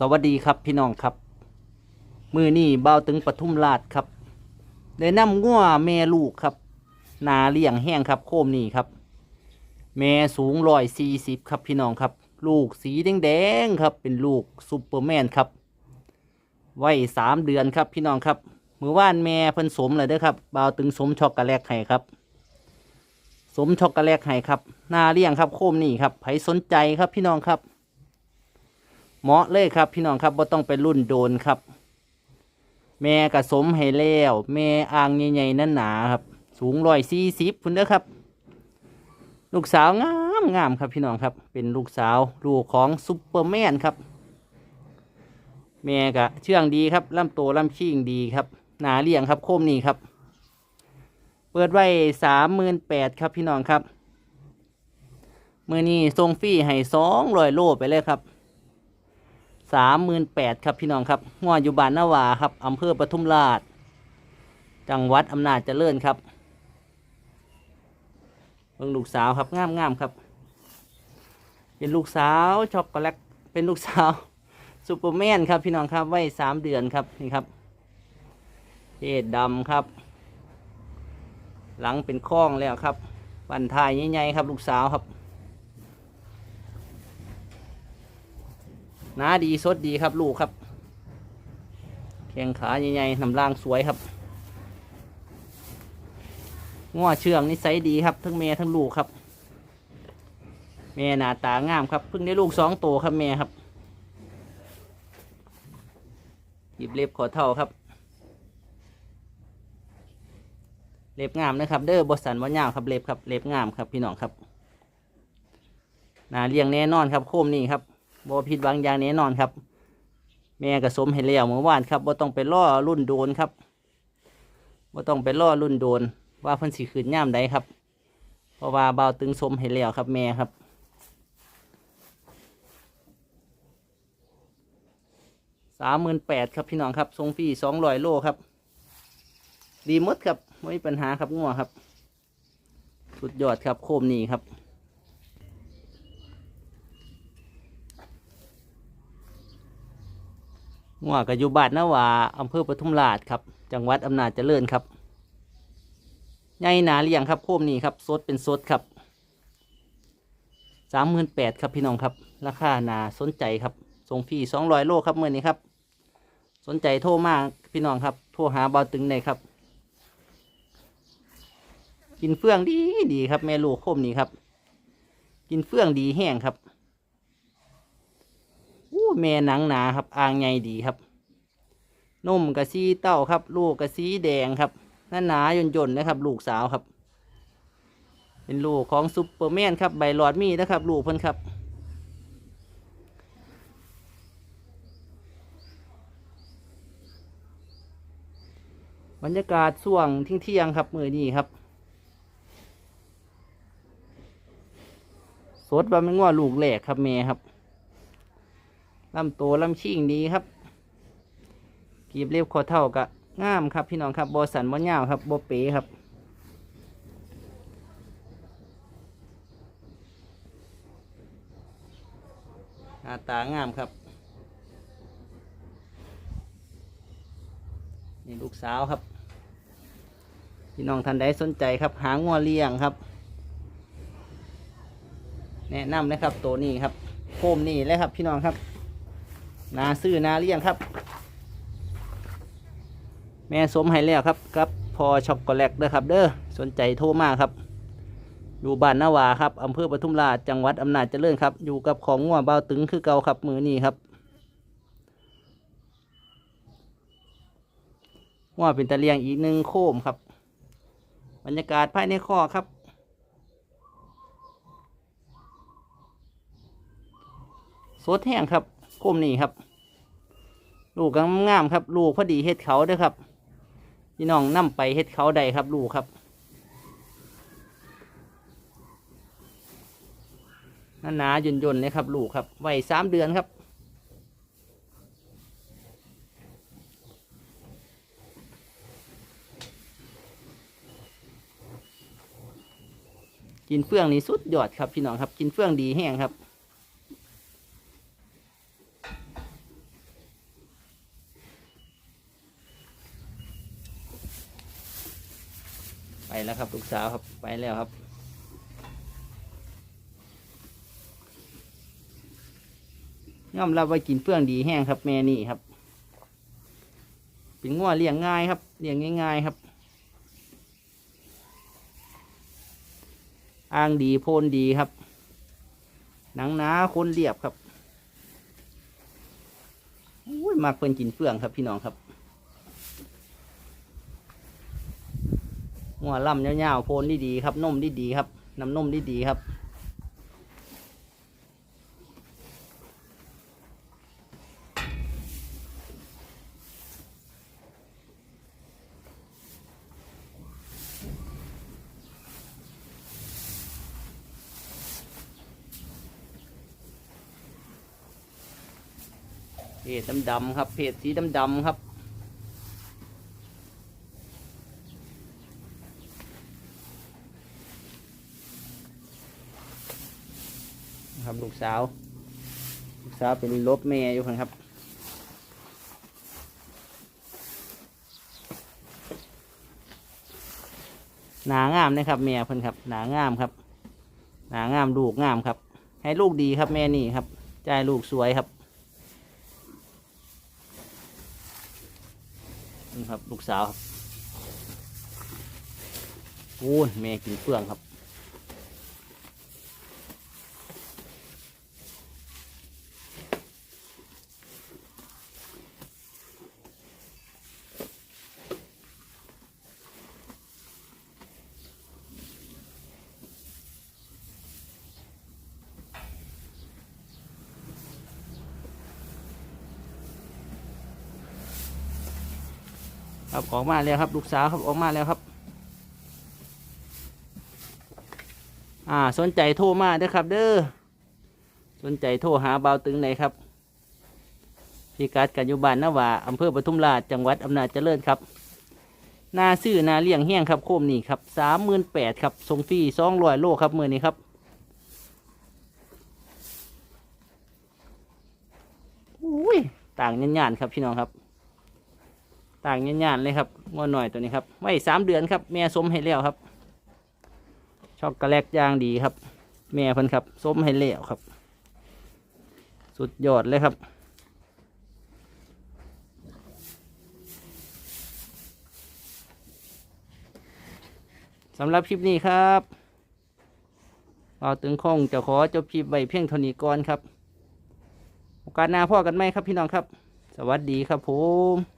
สวัสดีครับพี่น้องครับ มือนี่เบาตึงปทุมราชครับได้นำงัวแม่ลูกครับ นาเลี้ยงแห้งครับ โคมนี่ครับ แม่สูงร้อยสี่สิบครับพี่น้องครับ ลูกสีแดงๆครับ เป็นลูกซูเปอร์แมนครับไว้สามเดือนครับพี่น้องครับมือว่านแม่เพิ่นสมเลยเด้อครับเบาตึงสมช็อกโกแลตให้ครับ สมช็อกโกแลตให้ครับนาเลี้ยงครับ โคมนี่ครับใครสนใจครับพี่น้องครับ เหมาะเลยครับ พี่น้องครับว่าต้องไปรุ่นโดนครับ แม่กระสมให้แล้วแม่อ่างใหญ่ๆนั่นหนาครับ สูงร้อยสี่สิบพุ่นเด้อครับ ลูกสาวงามงามครับพี่น้องครับ เป็นลูกสาวลูกของซุปเปอร์แมนครับ แม่กะเชื่องดีครับลำโตลำชิงดีครับ หนาเลี้ยงครับโคมนี่ครับ เปิดไว้สามหมื่นแปดครับพี่น้องครับมือนี้ทรงฟรีให้สองร้อยโลไปเลยครับ สามหมื่นแปดครับพี่น้องครับงัวอยู่บ้านนาวาครับอำเภอปทุมราช จังหวัดอำนาจเจริญครับเบิ่งลูกสาวครับงามงามๆครับ เป็นลูกสาวช็อกโกแลตเป็นลูกสาวซูเปอร์แมนครับพี่น้องครับไว้สามเดือนครับนี่ครับเพศดำครับ หลังเป็นข้องแล้วครับบันทายใหญ่ๆครับ ลูกสาวครับ หนาดีสดดีครับลูกครับแข้งขาใหญ่ๆนำล่างสวยครับง้อเชื่องนิสัยดีครับ ทั้งแม่ทั้งลูกครับ แม่หน้าตางามครับเพิ่งได้ลูกสองโตวครับแม่ครับ หยิบเล็บขอเท่าครับ เล็บงามนะครับ เด้อบสันว่ายาวครับเล็บครับเล็บงามครับพี่น้องครับนาเลี้ยงแน่นอนครับโคมนี่ครับ บ่ผิดหวังอย่างแน่นอนครับ แม่กระสมให้แล้วเมื่อวานครับบ่ต้องไปล่อรุ่นโดนครับบ่ต้องไปล่อรุ่นโดน ว่าเพิ่นสิขึ้นย่ามใดครับ เพราะว่าเบาตึงสมให้แล้วครับแม่ครับสามหมื่นแปดครับพี่น้องครับทรงฟรีสองร้อยโลครับ ดีมดครับไม่มีปัญหาครับงัวครับ สุดยอดครับโคมนี่ครับ งัวกับอยู่บ้านนาวาอำเภอปทุมราชครับ จังหวัดอำนาจเจริญครับใหญ่หนาเลี้ยงครับโคมนี่ครับสดเป็นสดครับสามหมื่นแปดครับพี่น้องครับ ราคานาสนใจครับส่งฟรีสองร้อยโลครับเมื่อนี้ครับ สนใจโทรมาพี่น้องครับ โทรหาบาตึงในครับ กินเฟื่องดีดีครับ แม่ลูกโคมนี่ครับ กินเฟื่องดีแห้งครับ แม่หนังหนาครับอ่างใหญ่ดีครับนมกระซีเต้าครับ ลูกกระซีแดงครับหน้าหนาย่นย่นๆนะครับ ลูกสาวครับ เป็นลูกของซุปเปอร์แมนครับใบหลอดมีนะครับ ลูกเพิ่นครับ บรรยากาศช่วงเที่ยงครับมือนี้ครับสดบะไม่ง้อลูกแหลกครับแม่ครับ ลำตัวลำชิ่งดีครับกีบเล็บคอเท่ากะงามครับพี่น้องครับบอสันบอยาครับบอเป๋ครับ หน้าตางามครับ นี่ลูกสาวครับ พี่น้องท่านใดสนใจครับ หางัวเลี้ยงครับ แนะนำนะครับตัวนี้ครับโคมนี่เลยครับพี่น้องครับ นาซื้อนาเลียงครับ แม่สมให้แล้วครับกับพอช็อกโกแลตเด้อครับ เด้อสนใจโทรมาครับ อยู่บ้านนาวาครับอำเภอปทุมราชจังหวัดอำนาจเจริญครับ อยู่กับของงัวเบาตึงคือเก่าครับมือนี้ครับงัวเป็นตะเลียงอีกหนึ่งโคมครับ บรรยากาศภายในข้อครับ สดแห้งครับ คมนี่ครับ ลูกงามครับ ลูกพอดีเฮ็ดเขาด้อครับพี่น้องนํไปเฮ็ดเขาใดครับ ลูกครับ หนาๆย่นๆเลยครับ ลูกครับไวัยสามเดือนครับกินเฟื่องนี่สุดยอดครับพี่น้องครับ กินเฟื่องดีแห้งครับ แล้วครับลูกสาวครับไปแล้วครับ ยอมรับว่ากินเฟื่องดีแห้งครับ แม่นี่ครับ เป็นง้อเลี้ยงง่ายครับเลี้ยงง่ายๆครับ อ้างดีโพนดีครับ หนังหนาคนเรียบครับอุ้ยมากเพิ่นกินเฟื่องครับพี่น้องครับ หัวล่ำยาวๆโพนดีๆครับนมดีๆครับน้ำนมดีๆครับเพจดำๆครับเพจสีดำๆครับ ครับลูกสาว ลูกสาวเป็นลบแม่อยู่ครับหนางามนะครับแม่เพิ่นครับหนางามครับหนางามลูกงามครับ ให้ลูกดีครับแม่นี่ครับใจายลูกสวยครับนี่ครับลูกสาวครับโอ้ยแม่กินเฟื่องครับ ครับออกมาแล้วครับ ลูกสาวครับออกมาแล้วครับ อ่า สนใจโทรมาเด้อครับ เด้อสนใจโทรหาเบาตึงไหนครับพิกัดกันอยู่บ้านนาวาอำเภอปทุมราชจังหวัดอำนาจเจริญครับนาซื้อนาเลี้ยงแห้งครับโคมนี่ครับสามหมื่นแปดครับส่งฟรีสองร้อยโลครับมือนี้ครับอุ้ยต่างยันๆครับพี่น้องครับ ต่างยันๆเลยครับงอหน่อยตัวนี้ครับไว้สามเดือนครับ แม่สมให้แล้วครับ ช็อกโกแลตย่างดีครับ แม่เพิ่นครับสมให้แล้วครับ สุดยอดเลยครับสำหรับคลิปนี้ครับเราตึงคงจะขอจบคลิปไว้เพียงเท่านี้ก่อนครับ โอกาสหน้าพ่อกันไหมครับพี่น้องครับ สวัสดีครับผม